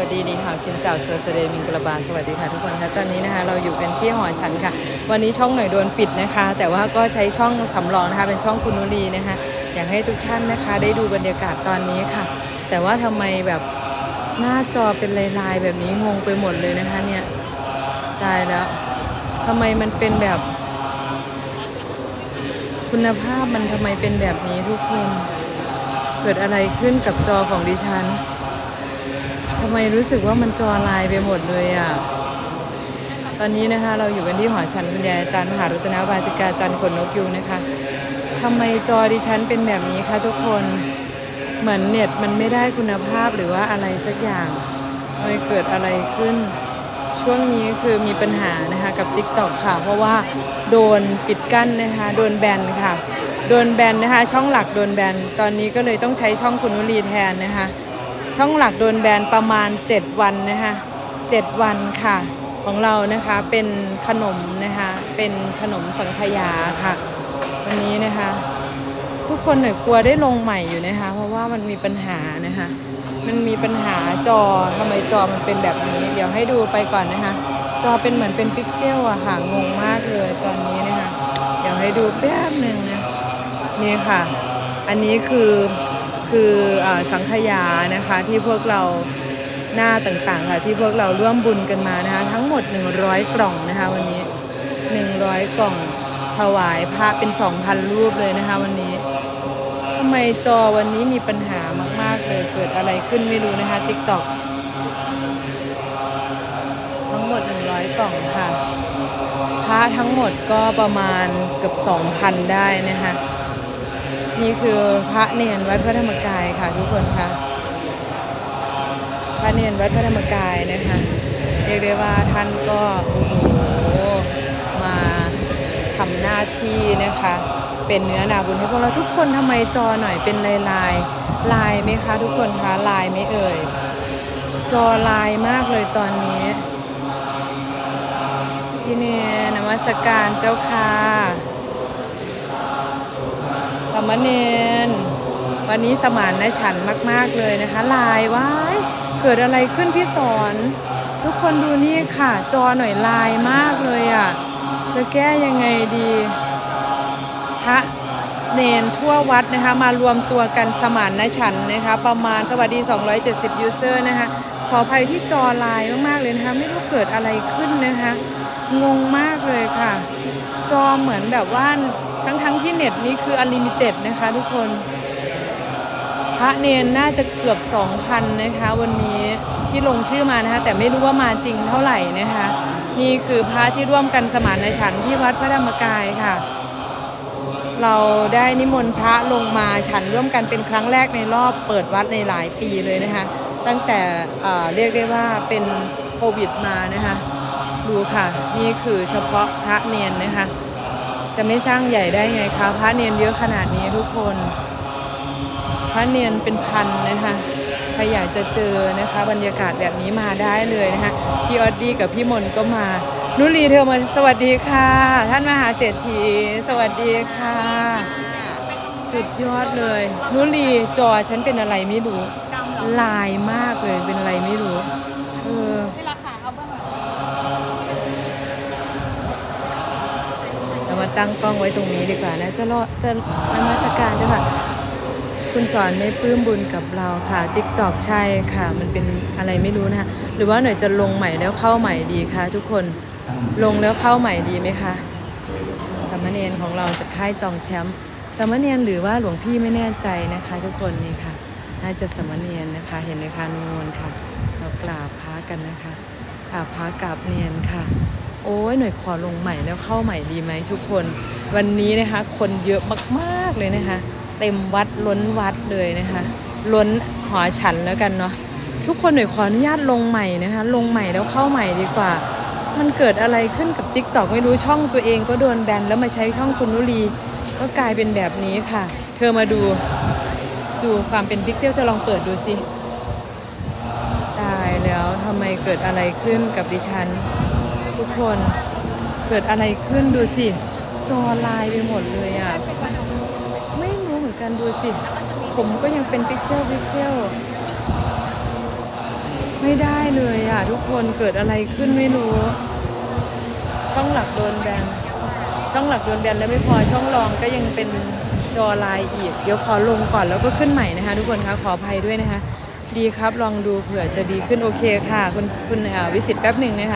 วัสดีดีหาวชินเจ้าสวัสดีมิงกระบาลสวัสดีค่ะทุกคนคะตอนนี้นะคะเราอยู่กันที่หอฉันค่ะ วันนี้ช่องหน่อยโดนปิดนะคะ แต่ว่าก็ใช้ช่องสำรองนะคะเป็นช่องคุณนุรีนะคะอยากให้ทุกท่านนะคะ ได้ดูบรรยากาศตอนนี้ค่ะ แต่ว่าทำไมแบบหน้าจอเป็นลายๆ แบบนี้งงไปหมดเลยนะคะเนี่ยตายแล้วทำไมมันเป็นแบบ คุณภาพมันทำไมเป็นแบบนี้ทุกคน เกิดอะไรขึ้นกับจอของดิฉัน ทำไมรู้สึกว่ามันจอลายไปหมดเลยอะ ตอนนี้นะคะเราอยู่กันที่หอฉันคุณยายอาจารย์มหารัตนาบาสิกาจันทร์ขนนกยูงนะคะทำไมจอดิฉันเป็นแบบนี้คะทุกคนเหมือนเน็ตมันไม่ได้คุณภาพหรือว่าอะไรสักอย่างทำไมเกิดอะไรขึ้น ช่วงนี้คือมีปัญหานะคะกับ Tik t o อกค่ะ เพราะว่าโดนปิดกั้นนะคะโดนแบนค่ะ โดนแบนนะคะช่องหลักโดนแบนตอนนี้ก็เลยต้องใช้ช่องคุณวลีแทนนะคะ ช่องหลักโดนแบนประมาณ 7 วันนะคะ7วันค่ะ ของเรานะคะเป็นขนมนะคะ เป็นขนมสังขยาค่ะ วันนี้นะคะ ทุกคนเนี่ยกลัวได้ลงใหม่อยู่นะคะ เพราะว่ามันมีปัญหานะคะ มันมีปัญหาจอทำไมจอมันเป็นแบบนี้ เดี๋ยวให้ดูไปก่อนนะคะ จอเป็นเหมือนเป็นพิกเซลอะค่ะงงมากเลยตอนนี้นะคะ เดี๋ยวให้ดูแป๊บหนึ่งนะนี่ค่ะ อันนี้คือ คืออสังขยานะคะที่พวกเราหน้าต่างๆค่ะที่พวกเราร่วมบุญกันมานะคะทั้งหมด 100 กล่องนะคะวันนี้ 100 กล่องถวายพระเป็น 2,000 รูปเลยนะคะวันนี้ทำไมจอวันนี้มีปัญหามากๆเลยเกิดอะไรขึ้นไม่รู้นะคะ TikTok ทั้งหมด 100 กล่องค่ะพระทั้งหมดก็ประมาณเกือบ 2,000 ได้นะคะ นี่คือพระเนียนวัดพระธรรมกายค่ะทุกคนค่ะ พระเนียนวัดพระธรรมกายนะคะเรียกได้ว่าท่านก็โอ้โหมาทำหน้าที่นะคะ เป็นเนื้อนาบุญให้พวกเราทุกคนทำไมจอหน่อยเป็นลายลายลายไหมคะทุกคนคะลายไหมเอ่ย จอลายมากเลยตอนนี้พี่เนนมัสการเจ้าค่ะ มเณรวันนี้สมานนะฉันมาก ๆ เลยนะคะ ลายว้ายเกิดอะไรขึ้นพี่สอน ทุกคนดูนี่ค่ะ จอหน่อยลายมากเลยอะ่ะ จะแก้ยังไงดีพระเนนทั่ววัดนะคะมารวมตัวกันสมานนะฉันนะคะ ประมาณสวัสดี 270 ยูเซอร์นะคะ ขออภัยที่จอลายมากๆเลยนะคะ ไม่รู้เกิดอะไรขึ้นนะคะ งงมากเลยค่ะ จอเหมือนแบบว่า ทั้งๆทที่เน็ตนี้คืออ n l ลิมิเต็ดนะคะทุกคน พระเนนน่าจะเกือบ 2,000 นะคะ วันนี้ที่ลงชื่อมานะคะ แต่ไม่รู้ว่ามาจริงเท่าไหร่นะคะ นี่คือพระที่ร่วมกันสมานฉันท์ที่วัดพระธรรมกายค่ะ เราได้นิมนต์พระลงมาฉันร่วมกันเป็นครั้งแรกในรอบเปิดวัดในหลายปีเลยนะคะ ตั้งแต่เรียกได้ว่าเป็นโควิดมานะคะ ดูค่ะ นี่คือเฉพาะพระเนนนะคะ จะไม่สร้างใหญ่ได้ไงคะพระเนียนเยอะขนาดนี้ทุกคน พระเนียนเป็นพันนะคะใครอยากจะเจอนะคะ บรรยากาศแบบนี้มาได้เลยนะคะพี่ออดดี้กับพี่มนก็มานุลีเธอมาสวัสดีค่ะ ท่านมหาเศรษฐีสวัสดีค่ะ สุดยอดเลยนุลีจอฉันเป็นอะไรไม่รู้ลายมากเลยเป็นอะไรไม่รู้ ตั้งกล้องไว้ตรงนี้ดีกว่านะจะรอจะนมัสการเจ้าค่ะคุณสอนไม่ปลื้มบุญกับเราค่ะติ๊กตอกใช่ค่ะ มันเป็นอะไรไม่รู้นะคะหรือว่าหน่อยจะลงใหม่แล้วเข้าใหม่ดีคะทุกคนลงแล้วเข้าใหม่ดีไหมคะสามเณรของเราจะค่ายจองแชมป์สามเณรหรือว่าหลวงพี่ไม่แน่ใจนะคะ ทุกคนนี่ค่ะ น่าจะสามเณรนะคะ เห็นไหมคะนูนค่ะ เรากราบพระกันนะคะกราบพระกราบเนียนค่ะ โอ้ยหน่อยขอลงใหม่แล้วเข้าใหม่ดีไหมทุกคน วันนี้นะคะ คนเยอะมากๆเลยนะคะ เต็มวัดล้นวัดเลยนะคะ ล้นหอฉันแล้วกันเนาะทุกคนหน่อยขออนุญาตลงใหม่นะคะ ลงใหม่แล้วเข้าใหม่ดีกว่า มันเกิดอะไรขึ้นกับ t ิ k t o k ไม่รู้ช่องตัวเองก็โดนแบนแล้วมาใช้ช่องคุณนุลีก็กลายเป็นแบบนี้ค่ะ เธอมาดูดูความเป็นพิกเซลเธอลองเปิดดูสิตายแล้วทำไมเกิดอะไรขึ้นกับดิฉัน ทุกคนเกิดอะไรขึ้นดูสิ จอลายไปหมดเลยอะ ไม่รู้เหมือนกันดูสิ ผมก็ยังเป็นพิกเซลพิกเซลไม่ได้เลยอะ ทุกคนเกิดอะไรขึ้นไม่รู้ ช่องหลักโดนแบนช่องหลักโดนแบนแล้วไม่พอช่องรองก็ยังเป็นจอลายอีก เดี๋ยวขอลงก่อนแล้วก็ขึ้นใหม่นะคะ ทุกคนคะขออภัยด้วยนะคะ ดีครับลองดูเผื่อจะดีขึ้นโอเคค่ะ คุณคุณอ่าวิสิตแป๊บหนึ่งนะคะ